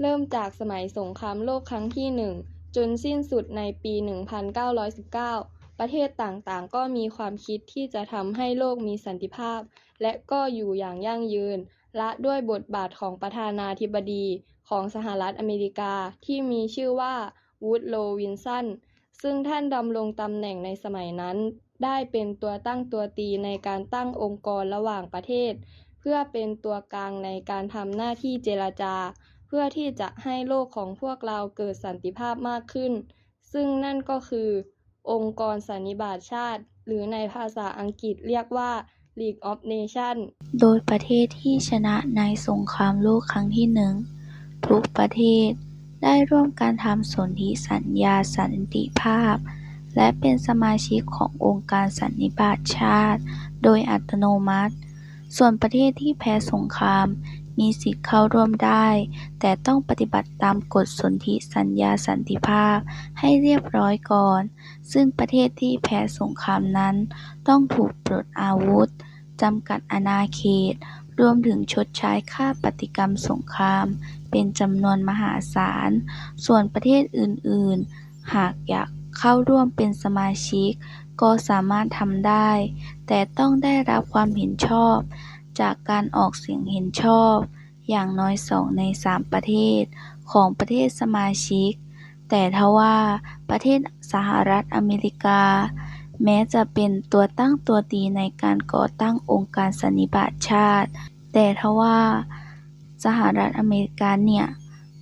เริ่มจากสมัยสงครามโลกครั้งที่หนึ่งจนสิ้นสุดในปี 1919 ประเทศต่างๆ ก็มีความคิดที่จะทำให้โลกมีสันติภาพ และก็อยู่อย่างยั่งยืนและด้วยบทบาทของประธานาธิบดีของสหรัฐอเมริกาที่มีชื่อว่าวูดโรวินสัน ซึ่งท่านดำรงตำแหน่งในสมัยนั้น ได้เป็นตัวตั้งตัวตีในการตั้งองค์กรระหว่างประเทศ เพื่อเป็นตัวกลางในการทำหน้าที่เจรจา พื่อที่จะให้โลกของพวกเราเกิดสันติภาพมากขึ้น ซึ่งนั่นก็คือ องค์กรสันนิบาตชาติ หรือในภาษาอังกฤษเรียกว่า League of Nations โดยประเทศที่ชนะในสงครามโลกครั้งที่หนึ่งทุกประเทศได้ร่วมกันทำสนธิสัญญาสันติภาพ และเป็นสมาชิกขององค์การสันนิบาตชาติ โดยอัตโนมัติ ส่วนประเทศที่แพ้สงคราม มีสิทธิ์เข้าร่วมได้ แต่ต้องปฏิบัติตามกฎสนธิสัญญาสันติภาพให้เรียบร้อยก่อน ซึ่งประเทศที่แพ้สงครามนั้นต้องถูกปลดอาวุธ จำกัดอาณาเขต รวมถึงชดใช้ค่าปฏิกรรมสงคราม เป็นจำนวนมหาศาล ส่วนประเทศอื่น ๆ หากอยากเข้าร่วมเป็นสมาชิกก็สามารถทำได้ แต่ต้องได้รับความเห็นชอบ จากการออกเสียงเห็นชอบ อย่างน้อยสองในสามประเทศ ของประเทศสมาชิก แต่ทว่าประเทศสหรัฐอเมริกา แม้จะเป็นตัวตั้งตัวตีในการก่อตั้งองค์การสันนิบาตชาติ แต่ทว่าสหรัฐอเมริกาเนี่ย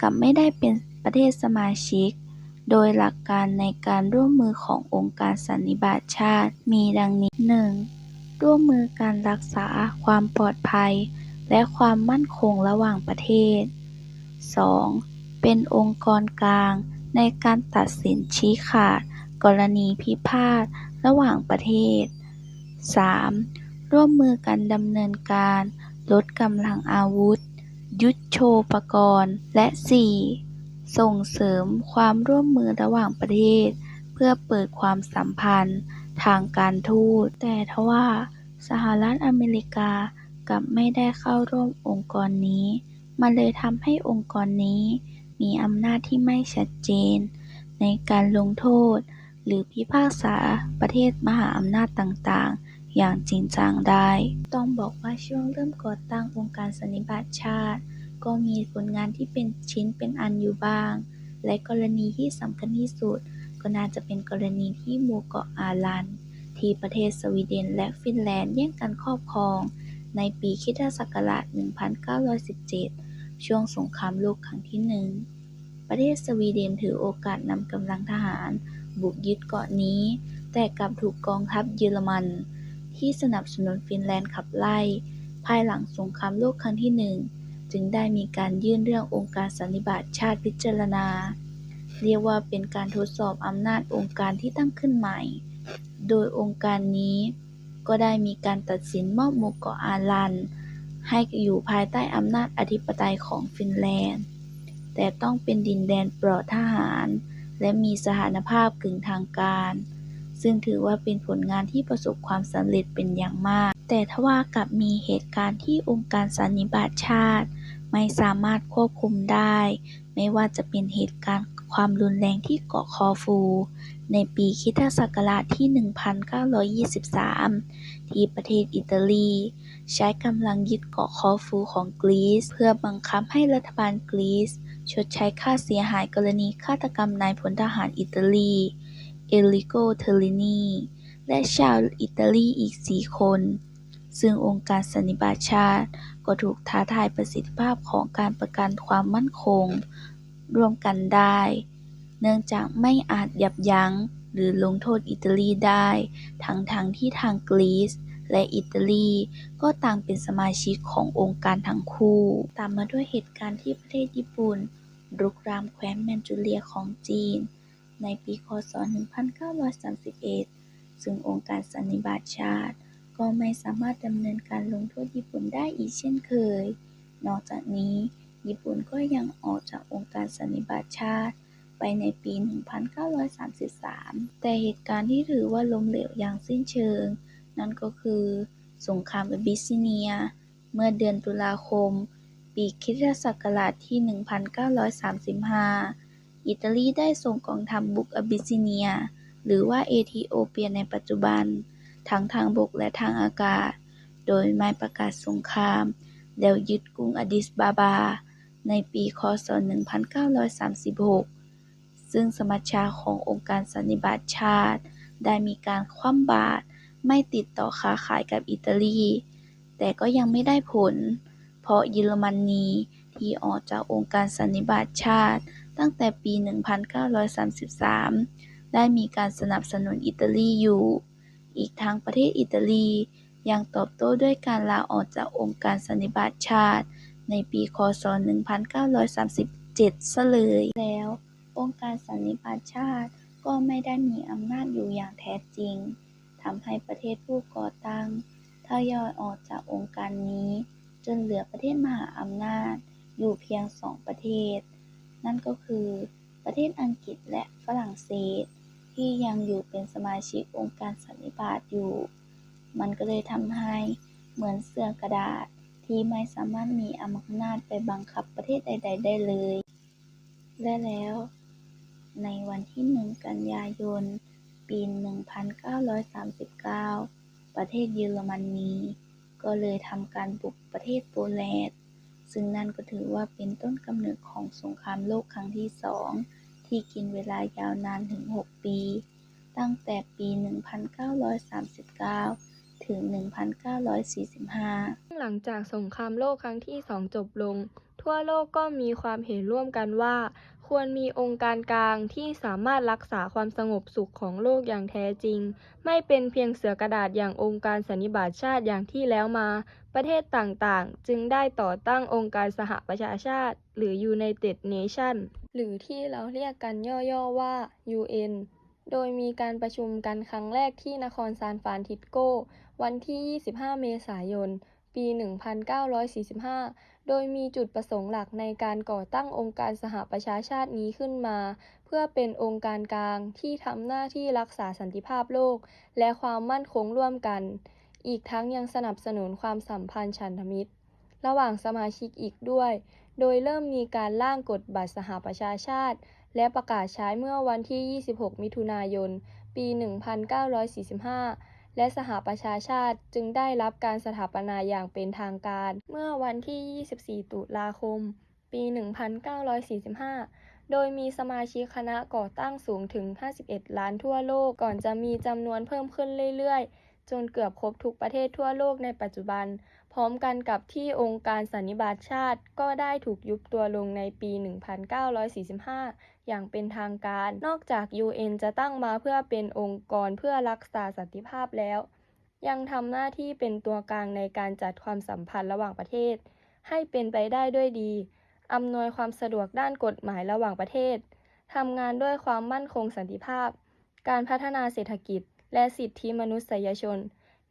กลับไม่ได้เป็นประเทศสมาชิก โดยหลักการในการร่วมมือขององค์การสันนิบาตชาติมีดังนี้ 1. ร่วมมือการรักษาความปลอดภัย และความมั่นคงระหว่างประเทศ 2. เป็นองค์กรกลางในการตัดสินชี้ขาด กรณีพิพาทระหว่างประเทศ 3. ร่วมมือกันดำเนินการ ลดกำลังอาวุธ ยุทโธปกรณ์ และ 4. ส่งเสริมความร่วมมือระหว่างประเทศ เพื่อเปิดความสัมพันธ์ ทางการทูต แต่ทว่าสหรัฐอเมริกากลับไม่ได้เข้าร่วมองค์กรนี้ มันเลยทำให้องค์กรนี้มีอำนาจที่ไม่ชัดเจน ในการลงโทษ หรือพิพากษาประเทศมหาอำนาจต่างๆ อย่างจริงจังได้ ต้องบอกว่าช่วงเริ่มก่อตั้งองค์การสันนิบาตชาติ ก็มีผลงานที่เป็นชิ้นเป็นอันอยู่บ้าง และกรณีที่สำคัญที่สุด ก็น่าจะเป็นกรณีที่หมู่เกาะอารัน ที่ประเทศสวีเดนและฟินแลนด์แย่งกันครอบครอง ในปีคิศักราช 1917 ช่วงสงครามโลกครั้งที่หนึ่งประเทศสวีเดนถือโอกาสนำกำลังทหาร บุกยึดเกาะนี้ แต่กลับถูกกองทัพเยอรมัน ที่สนับสนุนฟินแลนด์ขับไล่ ภายหลังสงครามโลกครั้งที่หนึ่งจึงได้มีการยื่นเรื่ององค์การสันนิบาตชาติพิจารณา เรียกว่าเป็นการทดสอบอำนาจองค์การที่ตั้งขึ้นใหม่ โดยองค์การนี้ก็ได้มีการตัดสินมอบหมู่เกาะอารัน ให้อยู่ภายใต้อำนาจอธิปไตยของฟินแลนด์ แต่ต้องเป็นดินแดนปลอดทหาร และมีสถานภาพกึ่งทางการ ซึ่งถือว่าเป็นผลงานที่ประสบความสำเร็จเป็นอย่างมาก แต่ทว่ากลับมีเหตุการณ์ที่องค์การสันนิบาตชาติ ไม่สามารถควบคุมได้ ไม่ว่าจะเป็นเหตุการณ์ความรุนแรงที่เกาะคอฟู ในปีคริสตศักราชที่ 1923 ที่ประเทศอิตาลี ใช้กำลังยึดเกาะคอฟูของกรีซ เพื่อบังคับให้รัฐบาลกรีซ ชดใช้ค่าเสียหายกรณีฆาตกรรมนายพลทหารอิตาลี เอลิโก เทอรินี และชาวอิตาลีอีก 4 คน ซึ่งองค์การสันนิบาตชาติก็ถูกท้าทายประสิทธิภาพของการประกันความมั่นคง ร่วมกันได้ เนื่องจากไม่อาจยับยั้งหรือลงโทษอิตาลีได้ ทั้งๆทที่ทางกรีซและอิตาลีก็ต่างเป็นสมาชิกขององค์การทั้งคู่ ตามมาด้วยเหตุการณ์ที่ประเทศญี่ปุ่น รุกรานแคว้นแมนจูเรียของจีน ในปีค.ศ.1931 ซึ่งองค์การสันนิบาตชาติ ก็ไม่สามารถดำเนินการลงโทษญี่ปุ่นได้อีกเช่นเคย นอกจากนี้ ญี่ปุ่นก็ยังออกจากองค์การสันนิบาตชาติไปในปี 1933 แต่เหตุการณ์ที่ถือว่าล้มเหลวอย่างสิ้นเชิง นั่นก็คือสงครามแอบิสซิเนีย เมื่อเดือนตุลาคม ปีคริสตศักราชที่ 1935 อิตาลีได้ส่งกองทัพบุกอบิสซิเนีย หรือว่าเอธิโอเปียในปัจจุบัน ทั้งทางบกและทางอากาศ โดยไม่ประกาศสงคราม แล้วยึดกรุงอดิสบาบา ในปีคศ1936 ซึ่งสมัชชาขององค์การสันนิบาตชาติ ได้มีการคว่ำบาตรไม่ติดต่อค้าขายกับอิตาลี แต่ก็ยังไม่ได้ผล เพราะเยอรมนีที่ออกจากองค์การสันนิบาตชาติตั้งแต่ปี 1933 ได้มีการสนับสนุนอิตาลีอยู่ อีกทั้งประเทศอิตาลียังตอบโต้ด้วยการลาออกจากองค์การสันนิบาตชาติ ในปีคศ 1937 ซะเลยแล้ว องค์การสันนิบาตชาติก็ไม่ได้มีอำนาจอยู่อย่างแท้จริงทำให้ประเทศผู้ก่อตั้งทยอยออกจากองค์การนี้ จนเหลือประเทศมหาอำนาจอยู่เพียงสองประเทศ นั่นก็คือประเทศอังกฤษและฝรั่งเศส ที่ยังอยู่เป็นสมาชิกองค์การสันนิบาตอยู่ มันก็เลยทำให้เหมือนเสื่อกระดาษ ที่ไม่สามารถมีอำนาจไปบังคับประเทศใด ๆ ได้เลย และแล้ว ในวันที่ 1 กันยายน ปี 1939 ประเทศเยอรมนี ก็เลยทำการบุกประเทศโปแลนด์ ซึ่งนั่นก็ถือว่าเป็นต้นกำเนิดของสงครามโลกครั้งที่สอง ที่กินเวลายาวนานถึง 6 ปี ตั้งแต่ปี 1939 ถึง 1945 หลังจากสงครามโลกครั้งที่สองจบลง ทั่วโลกก็มีความเห็นร่วมกันว่า ควรมีองค์การกลางที่สามารถรักษาความสงบสุขของโลกอย่างแท้จริง ไม่เป็นเพียงเสือกระดาษอย่างองค์การสันนิบาตชาติอย่างที่แล้วมา ประเทศต่างๆ จึงได้ต่อตั้งองค์การสหประชาชาติ หรือ United Nations หรือที่เราเรียกกันย่อๆว่า UN โดยมีการประชุมกันครั้งแรกที่นครซานฟรานซิสโก วันที่ 25 เมษายน ปี 1945 โดยมีจุดประสงค์หลักในการก่อตั้งองค์การสหประชาชาตินี้ขึ้นมา เพื่อเป็นองค์การกลางที่ทำหน้าที่รักษาสันติภาพโลก และความมั่นคงร่วมกัน อีกทั้งยังสนับสนุนความสัมพันธ์ฉันทมิตร ระหว่างสมาชิกอีกด้วย โดยเริ่มมีการร่างกฎบัตรสหประชาชาติ และประกาศใช้เมื่อวันที่ 26 มิถุนายน ปี 1945 และสหประชาชาติจึงได้รับการสถาปนาอย่างเป็นทางการ เมื่อวันที่ 24 ตุลาคม ปี 1945 โดยมีสมาชิกคณะก่อตั้งสูงถึง 51 ล้านทั่วโลก ก่อนจะมีจำนวนเพิ่มขึ้นเรื่อยๆจนเกือบครบทุกประเทศทั่วโลกในปัจจุบัน พร้อมกันกับที่องค์การสันนิบาตชาติก็ได้ถูกยุบตัวลงในปี 1945 อย่างเป็นทางการ นอกจาก UN จะตั้งมาเพื่อเป็นองค์กรเพื่อรักษาสันติภาพแล้ว ยังทำหน้าที่เป็นตัวกลางในการจัดความสัมพันธ์ระหว่างประเทศ ให้เป็นไปได้ด้วยดีอำนวยความสะดวกด้านกฎหมายระหว่างประเทศทำงานด้วยความมั่นคงสันติภาพ การพัฒนาเศรษฐกิจ และสิทธิมนุษยชน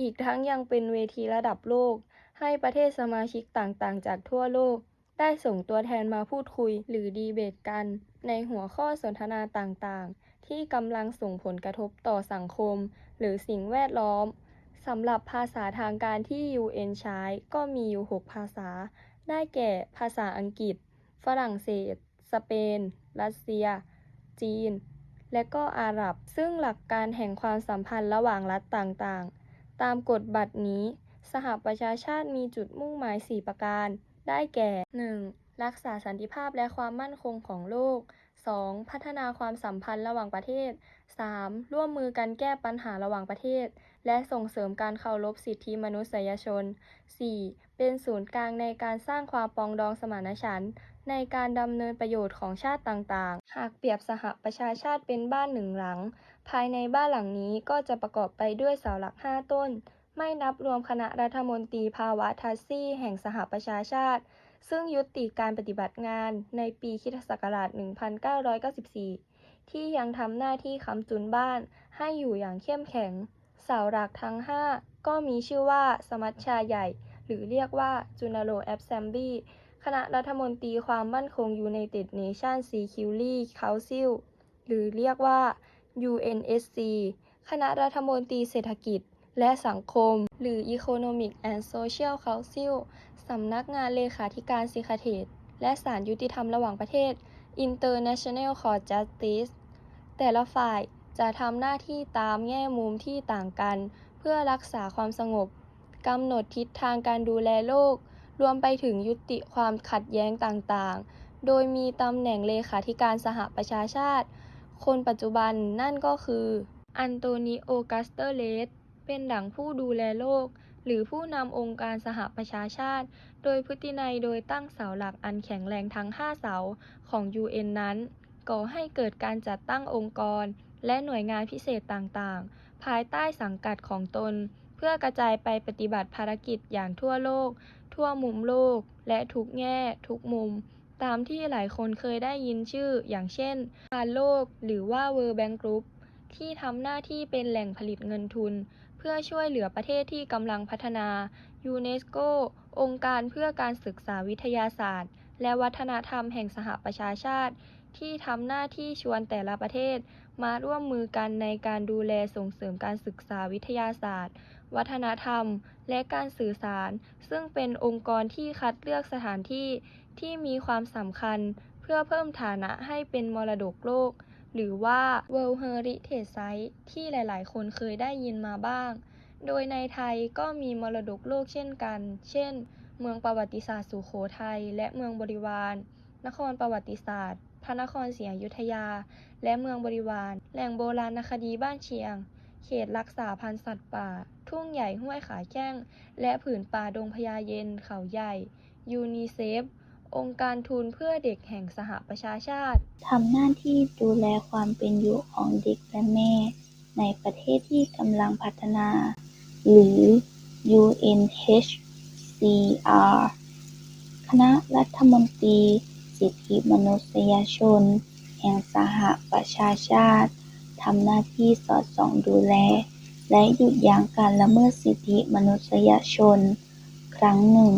อีกทั้งยังเป็นเวทีระดับโลก ให้ประเทศสมาชิกต่างๆ จากทั่วโลก ได้ส่งตัวแทนมาพูดคุยหรือดีเบตกัน ในหัวข้อสนทนาต่างๆ ที่กำลังส่งผลกระทบต่อสังคม หรือสิ่งแวดล้อมสำหรับภาษาทางการที่ UN ใช้ก็มีอยู่ 6 ภาษา ได้แก่ภาษาอังกฤษ ฝรั่งเศส สเปน รัสเซีย จีน และก็อาหรับ ซึ่งหลักการแห่งความสัมพันธ์ระหว่างรัฐต่างๆ ตามกฎบัตรนี้ สหประชาชาติมีจุดมุ่งหมาย 4 ประการ ได้แก่ 1. รักษาสันติภาพและความมั่นคงของโลก 2. พัฒนาความสัมพันธ์ระหว่างประเทศ 3. ร่วมมือกันแก้ปัญหาระหว่างประเทศ และส่งเสริมการเคารพสิทธิมนุษยชน 4. เป็นศูนย์กลางในการสร้างความปองดองสมานฉันท์ในการดำเนินประโยชน์ของชาติต่างๆ หากเปรียบสหประชาชาติเป็นบ้านหนึ่งหลัง ภายในบ้านหลังนี้ก็จะประกอบไปด้วยเสาหลัก 5 ต้น ไม่นับรวมคณะรัฐมนตรีภาวะทัสซี่ แห่งสหประชาชาติ ซึ่งยุติการปฏิบัติงานในปีคิศักราช 1994 ที่ยังทำหน้าที่ค้ำจุนบ้านให้อยู่อย่างเข้มแข็ง เสาหลักทั้ง 5 ก็มีชื่อว่าสมัชชาใหญ่ หรือเรียกว่า General Assembly คณะรัฐมนตรีความมั่นคง United Nations Security Council หรือเรียกว่า UNSC คณะรัฐมนตรีเศรษฐกิจ และสังคม หรือ Economic and Social Council สำนักงานเลขาธิการสิคเทศและศาลยุติธรรมระหว่างประเทศ International Court Justice แต่ละฝ่ายจะทำหน้าที่ตามแง่มุมที่ต่างกัน เพื่อรักษาความสงบกำหนดทิศทางการดูแลโลก รวมไปถึงยุติความขัดแย้งต่างๆ โดยมีตำแหน่งเลขาธิการสหประชาชาติ คนปัจจุบันนั่นก็คือ อันโตนิโอกัสเตเลส เป็นดั่งผู้ดูแลโลก หรือผู้นำองค์การสหประชาชาติ โดยพฤตินัยโดยตั้งเสาหลักอันแข็งแรงทั้ง 5 เสาของ UN นั้น ก่อให้เกิดการจัดตั้งองค์กร และหน่วยงานพิเศษต่างๆ ภายใต้สังกัดของตน เพื่อกระจายไปปฏิบัติภารกิจอย่างทั่วโลก ทั่วมุมโลก และทุกแง่ ทุกมุมตามที่หลายคนเคยได้ยินชื่อ อย่างเช่นการโลก หรือว่า World Bank Group ที่ทำหน้าที่เป็นแหล่งผลิตเงินทุน พื่อช่วยเหลือประเทศที่กำลังพัฒนา ยูเนสโก องค์การเพื่อการศึกษาวิทยาศาสตร์ และวัฒนธรรมแห่งสหประชาชาติ ที่ทำหน้าที่ชวนแต่ละประเทศ มาร่วมมือกันในการดูแลส่งเสริมการศึกษาวิทยาศาสตร์ วัฒนธรรม และการสื่อสาร ซึ่งเป็นองค์กรที่คัดเลือกสถานที่ที่มีความสำคัญ เพื่อเพิ่มฐานะให้เป็นมรดกโลก หรือว่า World Heritage Site ที่หลายๆ คนเคยได้ยินมาบ้าง โดยในไทยก็มีมรดกโลกเช่นกัน เช่น เมืองประวัติศาสตร์สุโขทัยและเมืองบริวาร นครประวัติศาสตร์ พระนครศรีอยุธยา และเมืองบริวาร แหล่งโบราณคดีบ้านเชียง เขตรักษาพันธุ์สัตว์ป่า ทุ่งใหญ่ห้วยขาแข้ง และผืนป่าดงพญาเย็นเขาใหญ่ ยูนิเซฟ องค์การทุนเพื่อเด็กแห่งสหประชาชาติ ทำหน้าที่ดูแลความเป็นอยู่ของเด็กและแม่ ในประเทศที่กำลังพัฒนา หรือ UNHCR คณะรัฐมนตรีสิทธิมนุษยชน แห่งสหประชาชาติ ทำหน้าที่สอดส่องดูแล และหยุดยั้งการละเมิดสิทธิมนุษยชน ครั้งหนึ่ง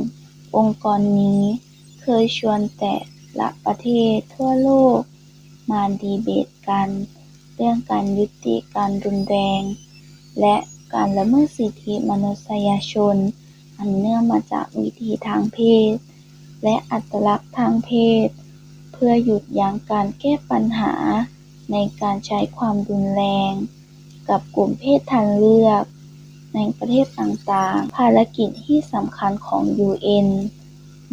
องค์กรนี้ เคยชวนแต่ละประเทศทั่วโลกมาดีเบตกัน เรื่องการยุติการรุนแรง และการละเมิดสิทธิมนุษยชน อันเนื่องมาจากวิถีทางเพศ และอัตลักษณ์ทางเพศ เพื่อหยุดยั้งการแก้ปัญหาในการใช้ความรุนแรง กับกลุ่มเพศทางเลือก ในประเทศต่างๆ ภารกิจที่สำคัญของ UN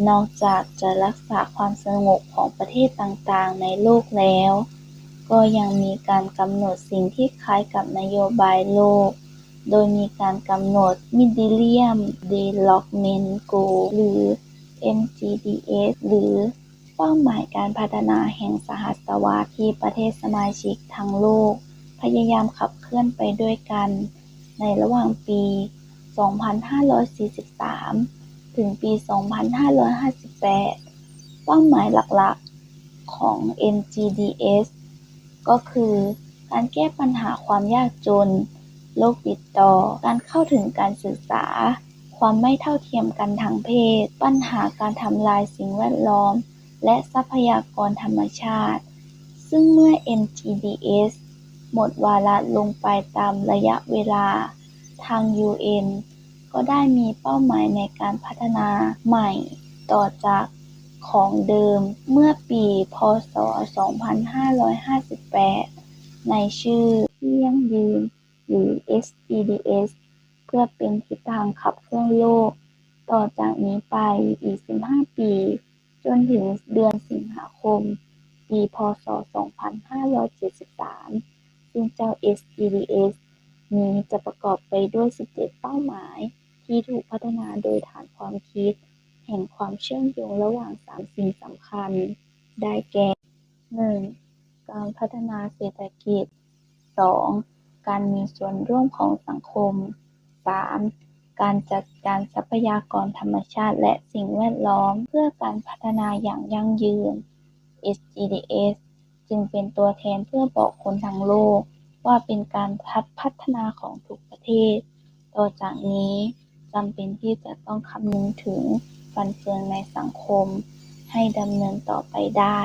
นอกจากจะรักษาความสงบของประเทศต่าง ๆ ในโลกแล้ว ก็ยังมีการกำหนดสิ่งที่คล้ายกับนโยบายโลก โดยมีการกำหนด Millennium Development Goal หรือ MGDS หรือเป้าหมายการพัฒนาแห่งสหศตวรรษที่ประเทศสมาชิกทั้งโลก พยายามขับเคลื่อนไปด้วยกัน ในระหว่างปี 2543 ถึงปี 2558 เป้าหมายหลักๆของ MGDS ก็คือการแก้ปัญหาความยากจน โรคติดต่อ การเข้าถึงการศึกษา ความไม่เท่าเทียมกันทางเพศ ปัญหาการทำลายสิ่งแวดล้อม และทรัพยากรธรรมชาติ ซึ่งเมื่อ MGDS หมดวาระลงไปตามระยะเวลาทาง UN ก็ได้มีเป้าหมายในการพัฒนาใหม่ต่อจากของเดิมเมื่อปี พ.ศ.2558 ในชื่อที่ยั่งยืนหรือ SDGs เพื่อเป็นทิศทางขับเคลื่อนโลก ต่อจากนี้ไปอีก 15 ปี จนถึงเดือนสิงหาคม ปี พ.ศ.2573 ซึ่งเจ้า SDGs นี้จะประกอบไปด้วย 17 เป้าหมาย ที่ถูกพัฒนาโดยฐานความคิด แห่งความเชื่อมโยงระหว่าง3สิ่งสำคัญ ได้แก่ 1. การพัฒนาเศรษฐกิจ 2. การมีส่วนร่วมของสังคม 3. การจัดการทรัพยากรธรรมชาติและสิ่งแวดล้อมเพื่อการพัฒนาอย่างยั่งยืน SDGs จึงเป็นตัวแทนเพื่อบอกคนทั้งโลก ว่าเป็นการพัฒนาของทุกประเทศ ต่อจากนี้ จำเป็นที่จะต้องคำนึงถึงฟันเฟืองในสังคมให้ดำเนินต่อไปได้